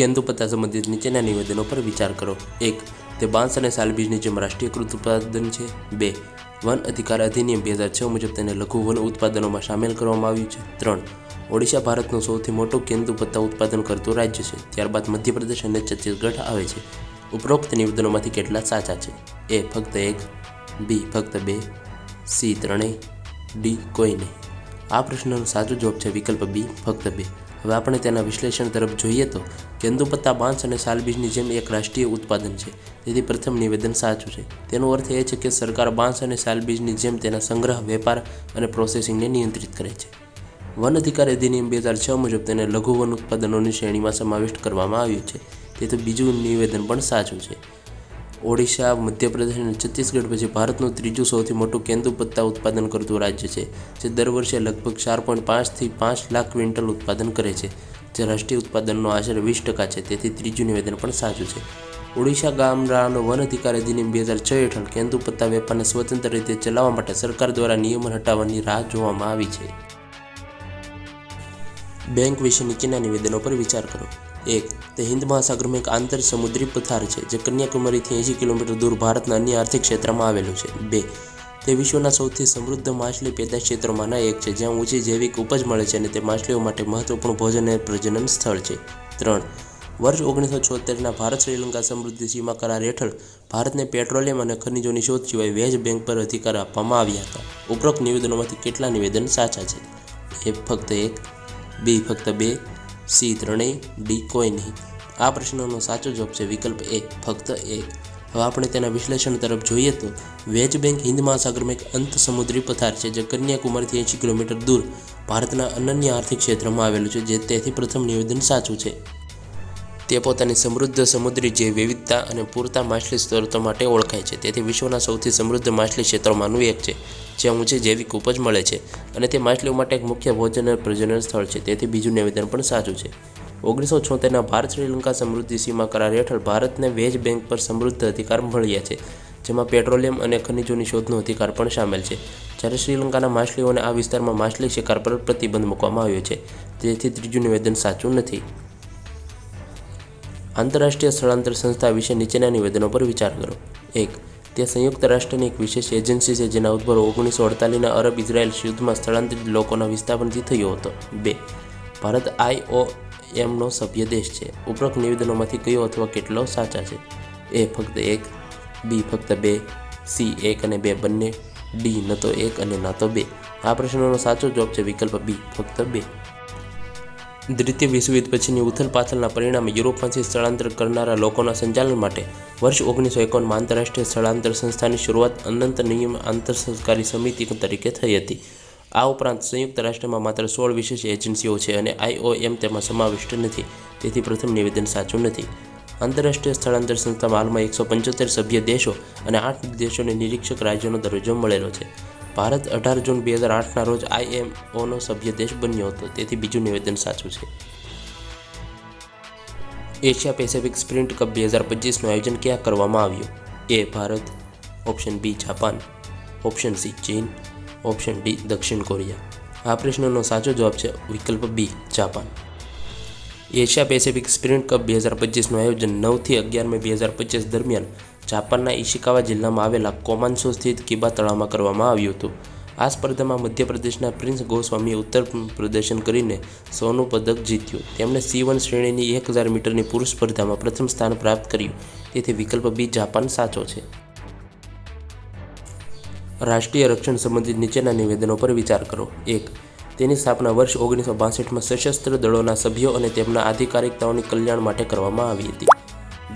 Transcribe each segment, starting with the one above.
કેન્દુપત્તા સંબંધિત નીચેના નિવેદનો પર વિચાર કરો. એક, તે બાંસ અને સાલબીજની જેમ રાષ્ટ્રીયકૃત ઉત્પાદન છે. બે, વન અધિકાર અધિનિયમ બે હજાર છ મુજબ તેને લઘુ વન ઉત્પાદનોમાં સામેલ કરવામાં આવ્યું છે. ત્રણ, ઓડિશા ભારતનું સૌથી મોટું કેન્દુપત્તા ઉત્પાદન કરતું રાજ્ય છે. ત્યારબાદ મધ્યપ્રદેશ અને છત્તીસગઢ આવે છે. ઉપરોક્ત નિવેદનોમાંથી કેટલા સાચા છે. એ, ફક્ત એક, બી, ફક્ત બે, સી, ત્રણેય, ડી, કોઈ નહીં. આ પ્રશ્નનો સાચો જવાબ છે વિકલ્પ બી, ફક્ત બે. હવે આપણે તેના વિશ્લેષણ તરફ જોઈએ તો કેન્દુપત્તા બાંસ અને સાલબીજની જેમ એક રાષ્ટ્રીય ઉત્પાદન છે. તેથી પ્રથમ નિવેદન સાચું છે. તેનો અર્થ એ છે કે સરકાર બાંસ અને સાલબીજની જેમ તેના સંગ્રહ, વેપાર અને પ્રોસેસિંગને નિયંત્રિત કરે છે. વન અધિકાર અધિનિયમ બે હજાર છ મુજબ તેને લઘુ વન ઉત્પાદનોની શ્રેણીમાં સમાવિષ્ટ કરવામાં આવ્યું છે. તેથી બીજું નિવેદન પણ સાચું છે. ઓડિશા, મધ્યપ્રદેશ અને છત્તીસગઢ પછી ભારતનું ત્રીજું સૌથી મોટું કેન્દુપત્તા ઉત્પાદન કરતું રાજ્ય છે, જે દર વર્ષે લગભગ ચાર પોઈન્ટ પાંચથી પાંચ લાખ ક્વિન્ટલ ઉત્પાદન કરે છે, જે રાષ્ટ્રીય ઉત્પાદનનો આશરે વીસ ટકા છે, તેથી ત્રીજું નિવેદન પણ સાચું છે. ઓડિશા ગામડાનો વન અધિકાર અધિનિયમ બે હજાર છ હેઠળ કેન્દુપત્તા વેપારને સ્વતંત્ર રીતે ચલાવવા માટે સરકાર દ્વારા નિયમન હટાવવાની રાહ જોવામાં આવી છે. બેંક વિશે નીચેના નિવેદનો પર વિચાર કરો. એક તે હિન્દ મહાસાગરમાં એક આંતર સમુદ્રી પથાર છે, જે કન્યાકુમારીથી એંશી કિલોમીટર દૂર ભારતના અન્ય આર્થિક ક્ષેત્રમાં આવેલું છે. બે, તે વિશ્વના સૌથી સમૃદ્ધ માછલી પેદાશ ક્ષેત્રોમાંના એક છે, જ્યાં ઊંચી જૈવિક ઉપજ મળે છે અને તે માછલીઓ માટે મહત્વપૂર્ણ ભોજન અને પ્રજનન સ્થળ છે. ત્રણ, વર્ષ ઓગણીસો છોતેરના ભારત શ્રીલંકા સમૃદ્ધિ સીમા કરાર હેઠળ ભારતને પેટ્રોલિયમ અને ખનિજોની શોધ સિવાય વેજ બેંક પર અધિકાર આપવામાં આવ્યા હતા. ઉપરોક્ત નિવેદનોમાંથી કેટલા નિવેદન સાચા છે? એ ફક્ત એક, બી ફક્ત બે સી ત્રણેય, ડી કોઈ નહીં. આ પ્રશ્નનો સાચો જવાબ છે વિકલ્પ એ. ફક્ત એક. હવે આપણે તેના વિશ્લેષણ તરફ જોઈએ તો વેજ બેંક હિન્દ મહાસાગરમાં એક અંત સમુદ્રી પથાર છે જે કન્યાકુમારીથી એંશી કિલોમીટર દૂર ભારતના અનન્ય આર્થિક ક્ષેત્રમાં આવેલું છે, જે તેથી પ્રથમ નિવેદન સાચું છે. તે પોતાની સમૃદ્ધ સમુદ્રી જે વિવિધતા અને પૂરતા માછલી સ્ત્રોતો માટે ઓળખાય છે. તેથી વિશ્વના સૌથી સમૃદ્ધ માછલી ક્ષેત્રોમાંનું એક છે, જ્યાં ઊંચી જૈવિક ઉપજ મળે છે અને તે માછલીઓ માટે એક મુખ્ય ભોજન અને પ્રજનન સ્થળ છે. તેથી બીજું નિવેદન પણ સાચું છે. ઓગણીસો છોતેરના ભારત શ્રીલંકા સમૃદ્ધિ સીમા કરાર હેઠળ ભારતને વેજ બેંક પર સમૃદ્ધ અધિકાર મળ્યા છે, જેમાં પેટ્રોલિયમ અને ખનિજોની શોધનો અધિકાર પણ સામેલ છે. જ્યારે શ્રીલંકાના માછલીઓને આ વિસ્તારમાં માછલી શિકાર પર પ્રતિબંધ મૂકવામાં આવ્યો છે, તેથી ત્રીજું નિવેદન સાચું નથી. આંતરરાષ્ટ્રીય સ્થળાંતર સંસ્થા વિશે નીચેના નિવેદનો પર વિચાર કરો. એક, તે સંયુક્ત રાષ્ટ્રની એક વિશેષ એજન્સી છે જેના ઉદ્ભવ ઓગણીસો અડતાલીસના અરબ ઇઝરાયેલ યુદ્ધમાં સ્થળાંતરિત લોકોના વિસ્થાપનથી થયો હતો. બે, ભારત આઈઓ એમનો સભ્ય દેશ છે. ઉપરોક્ત નિવેદનોમાંથી કયો અથવા કેટલો સાચા છે? એ, ફક્ત એક, બી, ફક્ત બે, સી, એક અને બે બંને, ડી, ન તો એક અને ન તો બે. આ પ્રશ્નનો સાચો જવાબ છે વિકલ્પ બી, ફક્ત બે. દ્વિતીય વિશ્વયુદ્ધ પછીની ઉથલપાથલના પરિણામે યુરોપમાંથી સ્થળાંતર કરનારા લોકોના સંચાલન માટે વર્ષ ઓગણીસો એકાવનમાં આંતરરાષ્ટ્રીય સ્થળાંતર સંસ્થાની શરૂઆત અનંત નિયમ આંતરસરકારી સમિતિ તરીકે થઈ હતી. આ ઉપરાંત સંયુક્ત રાષ્ટ્રમાં માત્ર સોળ વિશેષ એજન્સીઓ છે અને આઈઓએમ તેમાં સમાવિષ્ટ નથી. તેથી પ્રથમ નિવેદન સાચું નથી. આંતરરાષ્ટ્રીય સ્થળાંતર સંસ્થામાં હાલમાં એકસો પંચોતેર સભ્ય દેશો અને આઠ દેશોને નિરીક્ષક રાજ્યોનો દરજ્જો મળેલો છે. ભારત અઢાર જૂન બે હજાર આઠના રોજ આઈએમઓનો સભ્ય દેશ બન્યો હતો. તેથી બીજું નિવેદન સાચું છે. એશિયા પેસિફિક સ્પ્રિન્ટ કપ બે હજાર પચીસનું આયોજન ક્યાં કરવામાં આવ્યું? A, Bharat. Option B, Japan. Option C, ચીન. ઓપ્શન ડી, દક્ષિણ કોરિયા. આ પ્રશ્નનો સાચો જવાબ છે વિકલ્પ B, Japan. Asia Pacific sprint cup બે હજાર પચીસનું આયોજન નવથી અગિયાર મે બે હજાર પચીસ દરમિયાન જાપાનના ઈશિકાવા જિલ્લામાં આવેલા કોમાન્સો સ્થિત કિબા તળાવમાં કરવામાં આવ્યું હતું. આ સ્પર્ધામાં મધ્યપ્રદેશના પ્રિન્સ ગોસ્વામીએ ઉત્તર પ્રદર્શન કરીને સોનું પદક જીત્યું. તેમણે સી વન શ્રેણીની એક હજાર મીટરની પુરુષ સ્પર્ધામાં પ્રથમ સ્થાન પ્રાપ્ત કર્યું. તેથી વિકલ્પ બી જાપાન સાચો છે. રાષ્ટ્રીય રક્ષણ સંબંધિત નીચેના નિવેદનો પર વિચાર કરો. એક, તેની સ્થાપના વર્ષ ઓગણીસો બાસઠમાં સશસ્ત્ર દળોના સભ્યો અને તેમના આધિકારિકતાઓની કલ્યાણ માટે કરવામાં આવી હતી.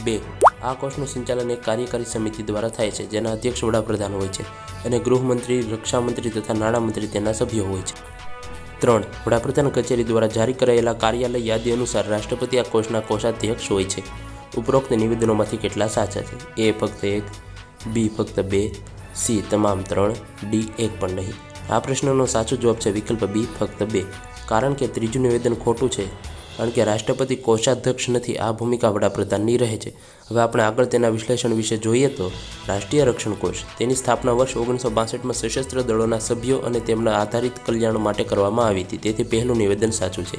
બે આ કોષનું સંચાલન એક કાર્યકારી સમિતિ દ્વારા થાય છે, જેના અધ્યક્ષ વડાપ્રધાન હોય છે અને ગૃહમંત્રી, રક્ષામંત્રી તથા નાણામંત્રી તેના સભ્યો હોય છે. ત્રણ, વડાપ્રધાન કચેરી દ્વારા જારી કરાયેલા કાર્યાલય યાદી અનુસાર રાષ્ટ્રપતિ આ કોષના કોષાધ્યક્ષ હોય છે. ઉપરોક્ત નિવેદનોમાંથી કેટલા સાચા છે? એ ફક્ત એક, બી ફક્ત બે, સી તમામ ત્રણ, ડી એક પણ નહીં. આ પ્રશ્નનો સાચો જવાબ છે વિકલ્પ બી ફક્ત બે. કારણ કે ત્રીજું નિવેદન ખોટું છે કારણ કે રાષ્ટ્રપતિ કોષાધ્યક્ષ નથી, આ ભૂમિકા વડાપ્રધાનની રહે છે. હવે આપણે આગળ તેના વિશ્લેષણ વિશે જોઈએ તો રાષ્ટ્રીય રક્ષણ કોષ તેની સ્થાપના વર્ષ ઓગણીસો બાસઠમાં સશસ્ત્ર દળોના સભ્યો અને તેમના આધારિત કલ્યાણ માટે કરવામાં આવી હતી. તેથી પહેલું નિવેદન સાચું છે.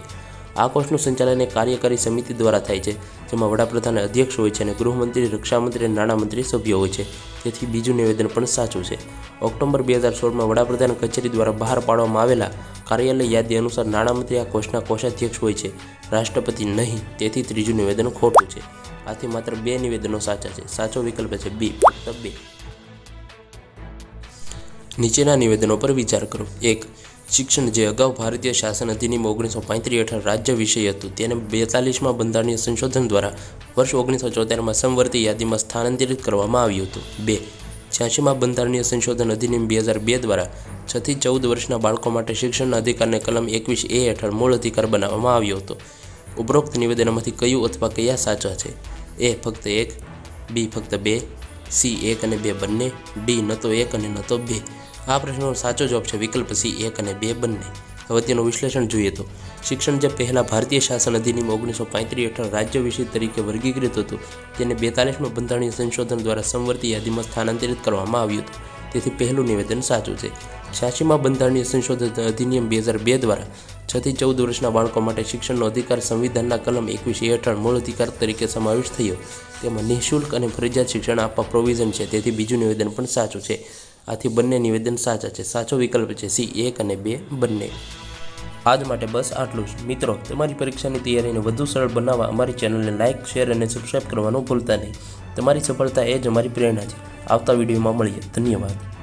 આ કોષનું સંચાલન એક કાર્યકારી સમિતિ દ્વારા થાય છે, જેમાં વડાપ્રધાન અધ્યક્ષ હોય છે અને ગૃહમંત્રી, રક્ષામંત્રી અને નાણામંત્રી સભ્ય હોય છે. તેથી બીજું નિવેદન પણ સાચું છે. ઓક્ટોબર બે હજાર સોળમાં વડાપ્રધાન કચેરી દ્વારા બહાર પાડવામાં આવેલા કાર્યાલય યાદી અનુસાર નાણામંત્રી આ કોષના કોષાધ્યક્ષ હોય છે, રાષ્ટ્રપતિ નહીં. તેથી ત્રીજું નિવેદન ખોટું છે. આથી માત્ર બે નિવેદનો સાચા છે. સાચો વિકલ્પ છે બી, ફક્ત બે. નીચેના નિવેદનો પર વિચાર કરો. એક શિક્ષણ જે અગાઉ ભારતીય શાસન અધિનિયમ ઓગણીસો પાંત્રીસ હેઠળ રાજ્ય વિષય હતું તેને બેતાલીસમાં બંધારણીય સંશોધન દ્વારા વર્ષ ઓગણીસો ચોતેરમાં સમવર્તી યાદીમાં સ્થાનાંતરિત કરવામાં આવ્યું હતું. બે, છ્યાસીમાં બંધારણીય સંશોધન અધિનિયમ બે હજાર બે દ્વારા છથી ચૌદ વર્ષના બાળકો માટે શિક્ષણના અધિકારને કલમ એકવીસ એ હેઠળ મૂળ અધિકાર બનાવવામાં આવ્યો હતો. ઉપરોક્ત નિવેદનોમાંથી કયું અથવા કયા સાચા છે? એ ફક્ત એક, બી ફક્ત બે, સી એક અને બે બંને, ડી ન તો એક અને ન તો બે. આ પ્રશ્નનો સાચો જવાબ છે વિકલ્પ સી એક અને બે બંને. હવે તેનું વિશ્લેષણ જોઈએ તો. શિક્ષણ જે પહેલાં ભારતીય શાસન અધિનિયમ ઓગણીસો પાંત્રીસ હેઠળ રાજ્ય વિષય તરીકે વર્ગીકૃત હતું, તેને બેતાલીસમાં બંધારણીય સંશોધન દ્વારા સંવર્તી યાદીમાં સ્થાનાંતરિત કરવામાં આવ્યું હતું. તેથી પહેલું નિવેદન સાચું છે. છ્યાસીમાં બંધારણીય સંશોધન અધિનિયમ બે હજાર બે દ્વારા છથી ચૌદ વર્ષના બાળકો માટે શિક્ષણનો અધિકાર સંવિધાનના કલમ એકવીસ હેઠળ મૂળ અધિકાર તરીકે સમાવેશ થયો. તેમાં નિઃશુલ્ક અને ફરજિયાત શિક્ષણ આપવા પ્રોવિઝન છે. તેથી બીજું નિવેદન પણ સાચું છે. આથી બંને નિવેદન સાચા છે. સાચો વિકલ્પ છે સી, એક અને બે બંને. આજ માટે બસ આટલું જ. મિત્રો, તમારી પરીક્ષાની તૈયારીને વધુ સરળ બનાવવા અમારી ચેનલને લાઇક શેર અને સબસ્ક્રાઇબ કરવાનું ભૂલતા નહીં. તમારી સફળતા એ જ અમારી પ્રેરણા છે. આવતા વિડીયોમાં મળીએ. ધન્યવાદ.